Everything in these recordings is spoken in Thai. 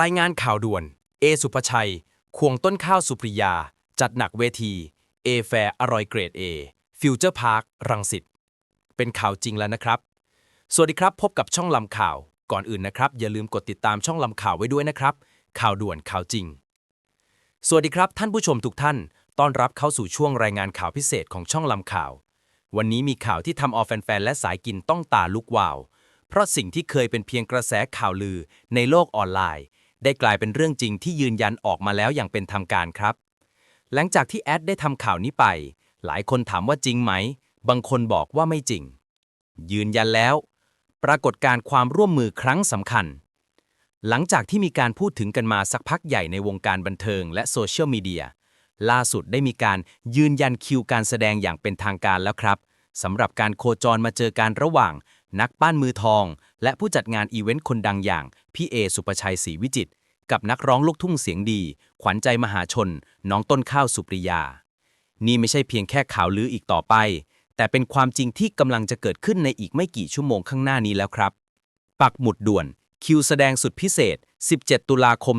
รายงานข่าวด่วน เอสุภชัย ควงต้นข้าวสุปริยา จัดหนักเวทีเอแฟร์อร่อยเกรด A ฟิวเจอร์พาร์ครังสิตเป็นข่าวจริงแล้วนะครับ สวัสดีครับพบกับช่องลำข่าว ก่อนอื่นนะครับ อย่าลืมกดติดตามช่องลำข่าวไว้ด้วยนะครับ ข่าวด่วนข่าวจริง สวัสดีครับท่านผู้ชมทุกท่าน ต้อนรับเข้าสู่ช่วงรายงานข่าวพิเศษของช่องลำข่าว วันนี้มีข่าวที่ทำเอาแฟนๆและสายกินต้องตาลุกวาว เพราะสิ่งที่เคยเป็นเพียงกระแสข่าวลือในโลกออนไลน์ ได้กลายเป็นเรื่องจริงที่ยืนยันออกมาแล้วอย่างเป็นทางการครับ หลังจากที่แอดได้ทำข่าวนี้ไป หลายคนถามว่าจริงไหม บางคนบอกว่าไม่จริง ยืนยันแล้ว ปรากฏการความร่วมมือครั้งสำคัญ หลังจากที่มีการพูดถึงกันมาสักพักใหญ่ในวงการบันเทิงและโซเชียลมีเดียล่าสุดได้มีการยืนยันคิวการแสดงอย่างเป็นทางการแล้วครับสำหรับการโคจรมาเจอการระหว่าง นักปั้นมือทอง และผู้จัดงานอีเวนต์คนดังอย่าง พี่เอสุปชัยศรีวิจิต กับนักร้องลูกทุ่งเสียงดี ขวัญใจมหาชน น้องต้นข้าวสุปริยา นี่ไม่ใช่เพียงแค่ข่าวลืออีกต่อไป แต่เป็นความจริงที่กำลังจะเกิดขึ้นในอีกไม่กี่ชั่วโมงข้างหน้านี้แล้วครับ ปักหมุดด่วน คิวแสดงสุดพิเศษ 17 ตุลาคม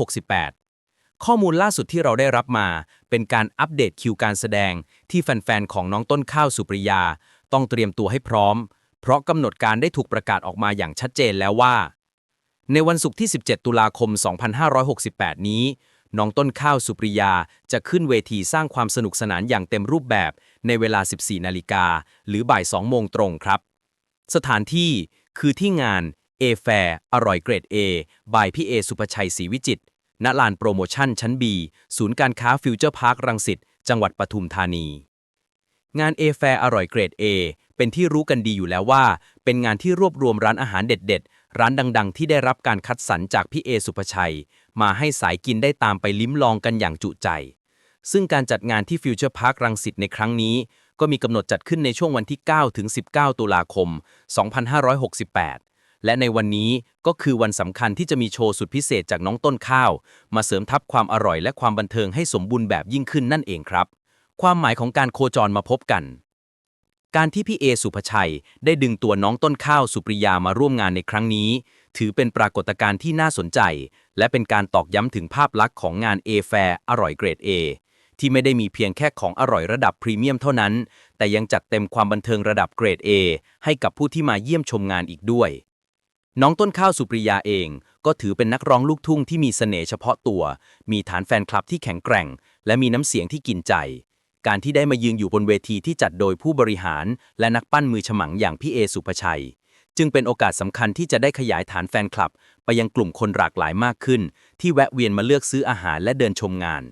2568ข้อมูลล่าสุดที่เราได้รับมาเป็นการอัปเดตคิวการแสดงที่แฟนๆ ของน้องต้นข้าวสุปริยา ต้องเตรียมตัวให้พร้อม เพราะกำหนดการได้ถูกประกาศออกมาอย่างชัดเจนแล้วว่า ในวันศุกร์ที่ 17 ตุลาคม 2568 นี้ น้องต้นข้าวสุปริยาจะขึ้นเวทีสร้างความสนุกสนานอย่างเต็มรูปแบบในเวลา 14 นาฬิกา หรือบ่าย 2 โมงตรงครับ สถานที่คือที่งาน A Fair อร่อยเกรด A บายพี่เอสุภชัยศรีวิจิตณลานโปรโมชั่นชั้น B ศูนย์การค้าฟิวเจอร์พาร์ครังสิต จังหวัดปทุมธานี งาน A Fair อร่อยเกรด A เป็นที่รู้กันดีอยู่แล้วว่า เป็นงานที่รวบรวมร้านอาหารเด็ด ๆ ร้านดัง ๆ ที่ได้รับการคัดสรรจากพี่เอสุภชัย มาให้สายกินได้ตามไปลิ้มลองกันอย่างจุใจ ซึ่งการจัดงานที่ฟิวเจอร์พาร์ครังสิตในครั้งนี้ ก็มีกำหนดจัดขึ้นในช่วงวันที่ 9 ถึง 19 ตุลาคม 2568 และในวันนี้ก็คือวันสำคัญที่จะมีโชว์สุดพิเศษจากน้องต้นข้าว มาเสริมทับความอร่อยและความบันเทิงให้สมบูรณ์แบบยิ่งขึ้นนั่นเองครับ ความหมายของการโคจรมาพบกัน การที่พี่เอสุภชัยได้ดึงตัวน้องต้นข้าวสุปริยามาร่วมงานในครั้งนี้ ถือเป็นปรากฏการณ์ที่น่าสนใจ และเป็นการตอกย้ำถึงภาพลักษณ์ของงาน A Fair อร่อยเกรด A ที่ไม่ได้มีเพียงแค่ของอร่อยระดับพรีเมียมเท่านั้น แต่ยังจัดเต็มความบันเทิงระดับเกรด A ให้กับผู้ที่มาเยี่ยมชมงานอีกด้วย น้องต้นข้าวสุปริยาเอง ก็ถือเป็นนักร้องลูกทุ่งที่มีเสน่ห์เฉพาะตัว มีฐานแฟนคลับที่แข็งแกร่ง และมีน้ำเสียงที่กินใจ การที่ได้มายืนอยู่บนเวทีที่จัดโดยผู้บริหาร และนักปั้นมือฉมังอย่างพี่เอสุภชัย จึงเป็นโอกาสสำคัญที่จะได้ขยายฐานแฟนคลับ ไปยังกลุ่มคนหลากหลายมากขึ้น ที่แวะเวียนมาเลือกซื้ออาหารและเดินชมงาน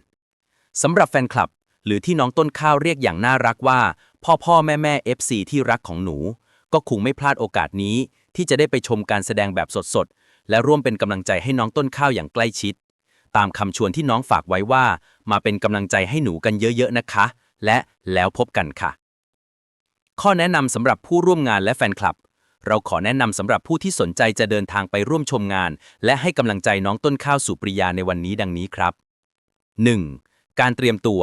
สำหรับแฟนคลับ หรือที่น้องต้นข้าวเรียกอย่างน่ารักว่า พ่อพ่อแม่แม่ FC ที่รักของหนู ก็คงไม่พลาดโอกาสนี้ ที่จะได้ไปชมการแสดงแบบสดๆและร่วมเป็นกำลังใจให้น้องต้นข้าวอย่างใกล้ชิด ตามคำชวนที่น้องฝากไว้ว่า มาเป็นกำลังใจให้หนูกันเยอะๆนะคะ และแล้วพบกันค่ะ ข้อแนะนำสำหรับผู้ร่วมงานและแฟนคลับ เราขอแนะนำสำหรับผู้ที่สนใจจะเดินทางไปร่วมชมงาน และให้กำลังใจน้องต้นข้าวสุปริยาในวันนี้ดังนี้ครับ 1. การเตรียมตัว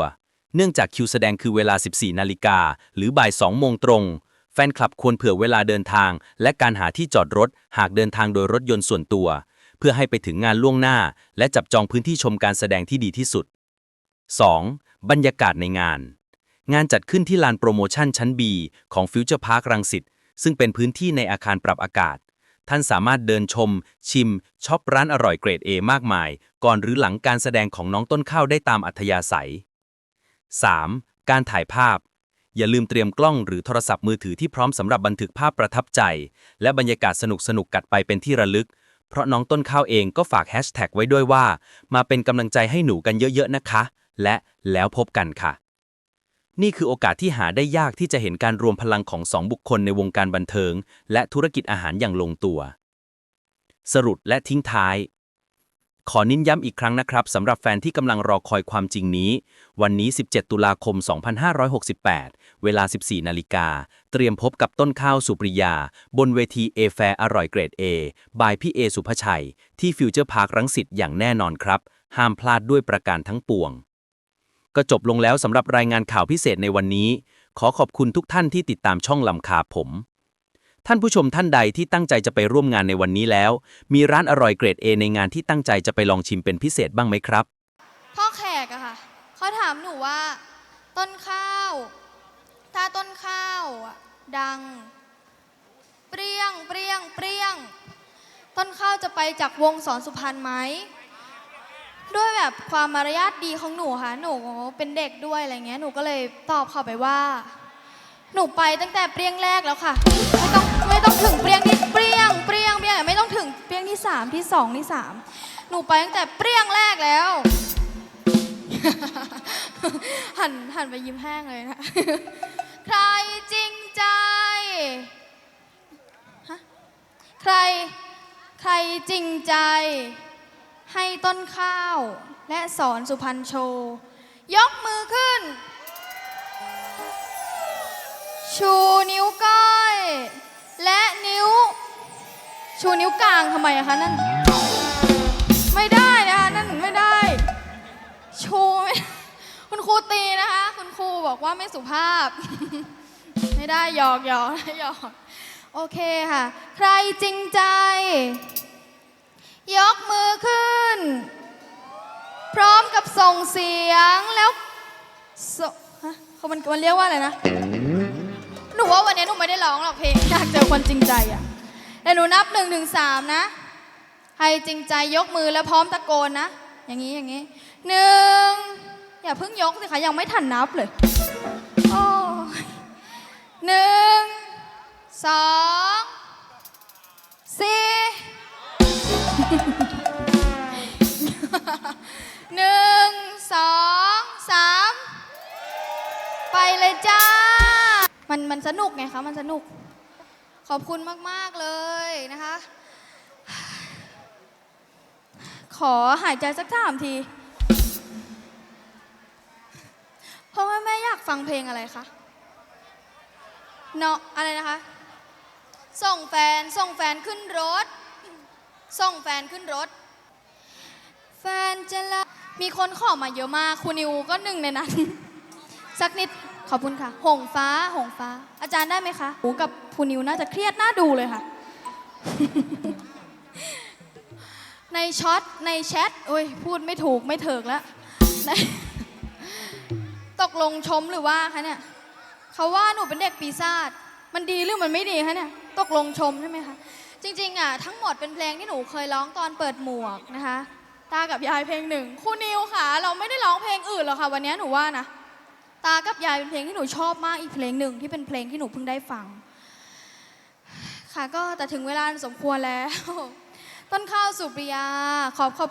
เนื่องจากคิวแสดงคือเวลา 14 นาฬิกาหรือบ่าย 2 โมงตรงแฟนคลับควรเผื่อเวลาเดินทาง และการหาที่จอดรถ หากเดินทางโดยรถยนต์ส่วนตัว เพื่อให้ไปถึงงานล่วงหน้า และจับจองพื้นที่ชมการแสดงที่ดีที่สุด 2. บรรยากาศในงาน งานจัดขึ้นที่ลานโปรโมชั่นชั้น B ของฟิวเจอร์พาร์ครังสิตซึ่งเป็นพื้นที่ในอาคารปรับอากาศ ท่านสามารถเดินชม ชิมช็อปร้านอร่อยเกรด A มากมาย ก่อนหรือหลังการแสดงของน้องต้นข้าวได้ตามอัธยาศัย 3. การถ่ายภาพ อย่าลืมเตรียมกล้องหรือโทรศัพท์มือถือที่พร้อมสำหรับบันทึกภาพประทับใจ และบรรยากาศสนุกสนุกกัดไปเป็นที่ระลึก เพราะน้องต้นข้าวเองก็ฝากแฮชแท็กไว้ด้วยว่า มาเป็นกำลังใจให้หนูกันเยอะๆนะคะ และแล้วพบกันค่ะ นี่คือโอกาสที่หาได้ยากที่จะเห็นการรวมพลังของสองบุคคลในวงการบันเทิง และธุรกิจอาหารอย่างลงตัว สรุปและทิ้งท้าย ขอเนิ้นย้ำอีกครั้งนะครับสำหรับแฟนที่กำลังรอคอยความจริงนี้ วันนี้ 17 ตุลาคม 2568 เวลา 14 นาฬิกา เตรียมพบกับต้นข้าวสุปริยา บนเวทีเอแฟอร่อยเกรด A บายพี่เอสุภชัย ที่ฟิวเจอร์พาร์ครังสิตอย่างแน่นอนครับ ห้ามพลาดด้วยประการทั้งปวง ก็จบลงแล้วสำหรับรายงานข่าวพิเศษในวันนี้ ขอขอบคุณทุกท่านที่ติดตามช่องลำคาผม ท่านผู้ชมท่านใดที่ตั้งใจจะไปร่วมงานในวันนี้แล้ว มีร้านอร่อยเกรด A ในงานที่ตั้งใจจะไปลองชิมเป็นพิเศษบ้างไหมครับ พ่อแขกอะค่ะเขาถามหนูว่า ต้นข้าว ถ้าต้นข้าวอะดัง เปรี้ยงเปรี้ยงเปรี้ยง ต้นข้าวจะไปจากวงสอนสุพรรณไหมด้วยแบบความมารยาทดีของหนูค่ะหนูเป็นเด็กด้วยอะไรเงี้ยหนูก็เลยตอบเขาไปว่า หนูไปตั้งแต่เปรี้ยงแรกแล้วค่ะ ไม่ต้องถึงเปรี้ยงที่เปรี้ยงเปรี้ยงเปรี้ยงไม่ต้องถึงเปรี้ยงที่สามที่สองที่สามหนูไปตั้งแต่เปรี้ยงแรกแล้ว หันหันไปยิ้มแห้งเลยนะ ใครจริงใจฮะใครใครจริงใจ ให้ต้นข้าว และสอนสุพรรณโชยกมือขึ้น ชูนิ้วก้อย และนิ้ว ชูนิ้วกลางทำไมอะคะนั่น ไม่ได้นะคะนั่นไม่ได้ ชูไม่คุณครูตีนะคะ คุณครูบอกว่าไม่สุภาพ ไม่ได้หยอกหยอกหยอก โอเคค่ะ ใครจริงใจ ยกมือขึ้น พร้อมกับส่งเสียงแล้วสฮะเขามันมันเรียกว่าอะไรนะ หนูว่าวันนี้หนูไม่ได้ร้องหรอกเพลงอยากเจอคนจริงใจอะแต่หนูนับหนึ่งถึงสามนะ ใครจริงใจยกมือแล้วพร้อมตะโกนนะ อย่างนี้อย่างนี้หนึ่งอย่าเพิ่งยกสิคะยังไม่ทันนับเลยโอ้หนึ่งสองสี่หนึ่งสองสามไปเลยจ้า มันมันสนุกไงคะมันสนุก ขอบคุณมาก ๆ เลยนะคะ ขอหายใจสักสามทีเพราะว่าแม่อยากฟังเพลงอะไรคะเนาะอะไรนะคะ ส่งแฟนส่งแฟนขึ้นรถ ส่งแฟนขึ้นรถ แฟนจะละมีคนขอมาเยอะมากครูนิวก็หนึ่งในนั้น สักนิด ขอบคุณค่ะ หงฟ้า หงฟ้า อาจารย์ได้ไหมคะหูกับครูนิวน่าจะเครียดน่าดูเลยค่ะ ในช็อต ในแชท โอ้ย พูดไม่ถูกไม่เถิกแล้วในตกลงชมหรือว่าคะเนี่ย เขาว่าหนูเป็นเด็กปีศาจ มันดีหรือมันไม่ดีคะเนี่ย ตกลงชมใช่ไหมคะ จริงๆอะทั้งหมดเป็นเพลงที่หนูเคยร้องตอนเปิดหมวกนะคะ ตากับยายเพลงหนึ่งครูนิวค่ะ เราไม่ได้ร้องเพลงอื่นหรอกค่ะ วันนี้หนูว่านะ ตากับยายเป็นเพลงที่หนูชอบมากอีกเพลงหนึ่งที่เป็นเพลงที่หนูเพิ่งได้ฟัง ค่ะก็แต่ถึงเวลาสมควรแล้ว ต้นข้าวสุปริยาขอบขอบ